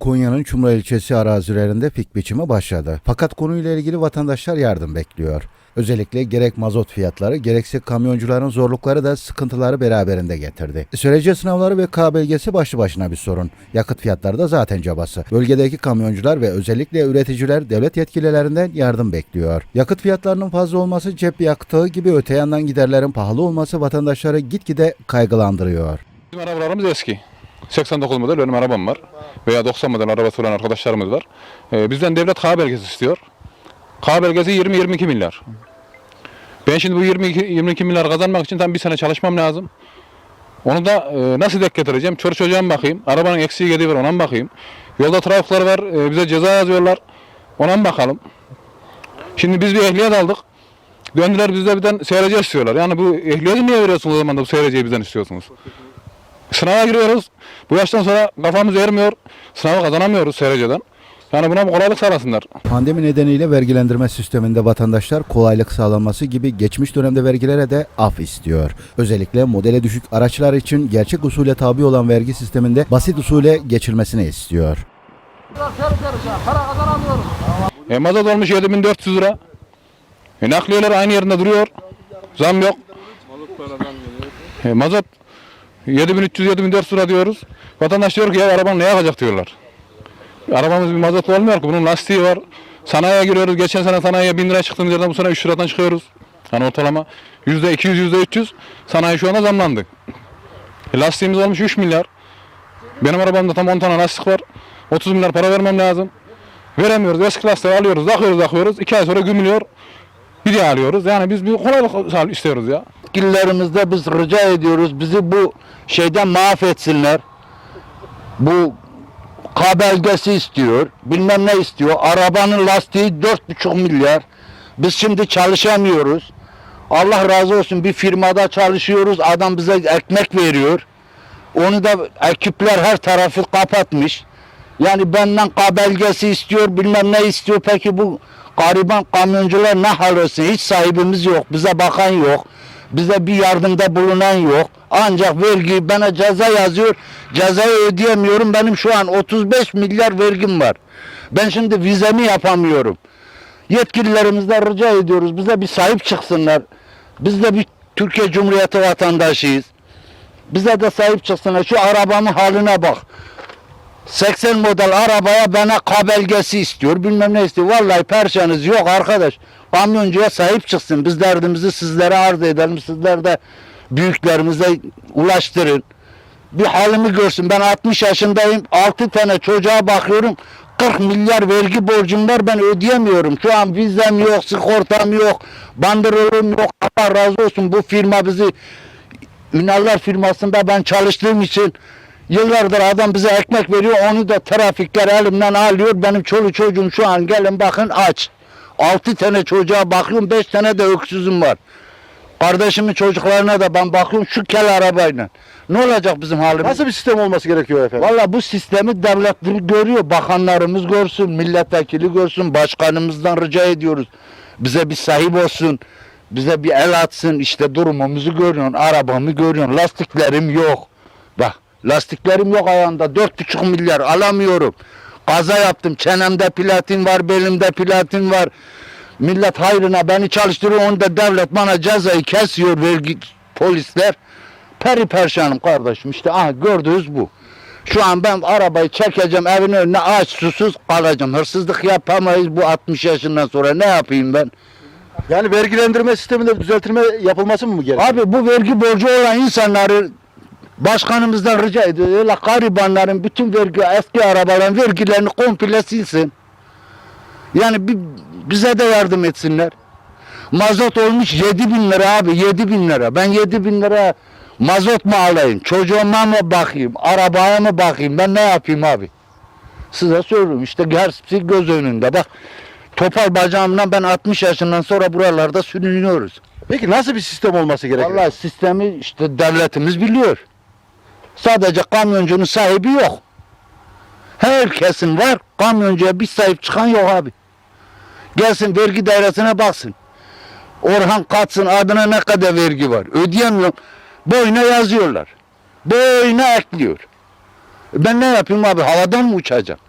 Konya'nın Çumra ilçesi arazilerinde pik biçimi başladı. Fakat konuyla ilgili vatandaşlar yardım bekliyor. Özellikle gerek mazot fiyatları gerekse kamyoncuların zorlukları da sıkıntıları beraberinde getirdi. Sürece sınavları ve K başlı başına bir sorun. Yakıt fiyatları da zaten cabası. Bölgedeki kamyoncular ve özellikle üreticiler devlet yetkililerinden yardım bekliyor. Yakıt fiyatlarının fazla olması cep yaktığı gibi öte yandan giderlerin pahalı olması vatandaşları gitgide kaygılandırıyor. Bizim arabalarımız eski. 89 model benim arabam var. Veya 90 model arabası olan arkadaşlarımız var. Ee, bizden devlet K belgesi istiyor. K belgesi 20-22 milyar. Ben şimdi bu 22, 22 milyar kazanmak için tam bir sene çalışmam lazım. Onu da e, nasıl dek getireceğim? Çocuk çocuğa mı bakayım? Arabanın eksiği gediği var ona mı bakayım? Yolda trafikler var. e, bize ceza yazıyorlar. Ona mı bakalım? Şimdi biz bir ehliyet aldık. Döndüler bizde birden SRC istiyorlar. Yani bu ehliyeti niye veriyorsunuz o zaman da bu SRC'yi bizden istiyorsunuz? Sınava giriyoruz. Bu yaştan sonra kafamız ermiyor. Sınavı kazanamıyoruz SRC'den. Yani buna bir kolaylık sağlasınlar. Pandemi nedeniyle vergilendirme sisteminde vatandaşlar kolaylık sağlanması gibi geçmiş dönemde vergilere de af istiyor. Özellikle modele düşük araçlar için gerçek usule tabi olan vergi sisteminde basit usule geçilmesini istiyor. E, mazot olmuş 7400 lira. E, nakliyeler aynı yerinde duruyor. Zam yok. E, mazot 7300-7400 lira diyoruz. Vatandaş diyor ki ya araban ne yakacak diyorlar. Arabamız bir mazot olmuyor ki. Bunun lastiği var. Sanayiye giriyoruz. Geçen sene sanayiye 1000 lira çıktığımız yerden bu sene 3 liradan çıkıyoruz. Yani ortalama %200 %300 sanayi şu anda zamlandı. E, lastiğimiz olmuş 3 milyar. Benim arabamda tam 10 tane lastik var. 30 milyar para vermem lazım. Veremiyoruz. Eski lastiği alıyoruz, takıyoruz, takıyoruz. 2 ay sonra gümülüyor. Bir daha alıyoruz. Yani biz bir kolaylık istiyoruz ya. Yetkililerimizde biz rica ediyoruz bizi bu şeyden mahvetsinler. Bu K belgesi istiyor, bilmem ne istiyor. Arabanın lastiği dört buçuk milyar. Biz şimdi çalışamıyoruz. Allah razı olsun bir firmada çalışıyoruz. Adam bize ekmek veriyor. Onu da ekipler her tarafı kapatmış. Yani benden K belgesi istiyor, bilmem ne istiyor. Peki bu gariban kamyoncular ne hal? Hiç sahibimiz yok, bize bakan yok. Bize bir yardımda bulunan yok. Ancak vergi bana ceza yazıyor. Cezayı ödeyemiyorum. Benim şu an 35 milyar vergim var. Ben şimdi vizemi yapamıyorum. Yetkililerimizden rica ediyoruz. Bize bir sahip çıksınlar. Biz de bir Türkiye Cumhuriyeti vatandaşıyız. Bize de sahip çıksınlar. Şu arabamın haline bak. 80 model arabaya bana K belgesi istiyor. Bilmem ne istiyor. Vallahi perşanız yok arkadaş. Kamyoncuya sahip çıksın. Biz derdimizi sizlere arz edelim. Sizler de büyüklerimize ulaştırın. Bir halimi görsün. Ben 60 yaşındayım. 6 tane çocuğa bakıyorum. 40 milyar vergi borcum var. Ben ödeyemiyorum. Şu an vizem yok, sigortam yok, bandrolüm yok. Allah razı olsun bu firma bizi Ünallar firmasında ben çalıştığım için yıllardır adam bize ekmek veriyor. Onu da trafikler elimden alıyor. Benim çoluk çocuğum şu an gelin bakın aç. Altı tane çocuğa bakıyorum. Beş tane de öksüzüm var. Kardeşimin çocuklarına da ben bakıyorum şu kel arabayla. Ne olacak bizim halimiz? Nasıl bir sistem olması gerekiyor efendim? Valla bu sistemi devlet görüyor. Bakanlarımız görsün, milletvekili görsün, başkanımızdan rica ediyoruz. Bize bir sahip olsun. Bize bir el atsın. İşte durumumuzu görüyorsun. Arabamı görüyorsun. Lastiklerim yok. Bak lastiklerim yok ayağımda. Dört buçuk milyar alamıyorum. Kaza yaptım. Çenemde platin var, belimde platin var. Millet hayrına beni çalıştırıyor. Onu da devlet bana cezayı kesiyor vergi polisler. Peri perşanım kardeşim. İşte aha gördüğünüz bu. Şu an ben arabayı çekeceğim evin önüne aç susuz kalacağım. Hırsızlık yapamayız bu 60 yaşından sonra ne yapayım ben? Yani vergilendirme sisteminde düzeltilme yapılması mı gerekiyor? Abi bu vergi borcu olan insanları başkanımızdan rica ediyor. Öyle garibanların bütün vergi eski arabaların vergilerini komple silsin. Yani bir, bize de yardım etsinler. Mazot olmuş 7 bin lira abi 7 bin lira. Ben 7 bin lira mazot mu alayım? Çocuğuma mı bakayım? Arabaya mı bakayım? Ben ne yapayım abi? Size söylüyorum işte hepsi göz önünde. Bak topal bacağımdan ben 60 yaşından sonra buralarda sürünüyoruz. Peki nasıl bir sistem olması gerekiyor? Vallahi sistemi işte devletimiz biliyor. Sadece kamyoncunun sahibi yok. Herkesin var, kamyoncuya bir sahip çıkan yok abi. Gelsin vergi dairesine baksın. Orhan Katsın adına ne kadar vergi var. Ödeyemiyorum. Boyuna yazıyorlar. Boyuna ekliyor. Ben ne yapayım abi havadan mı uçacağım?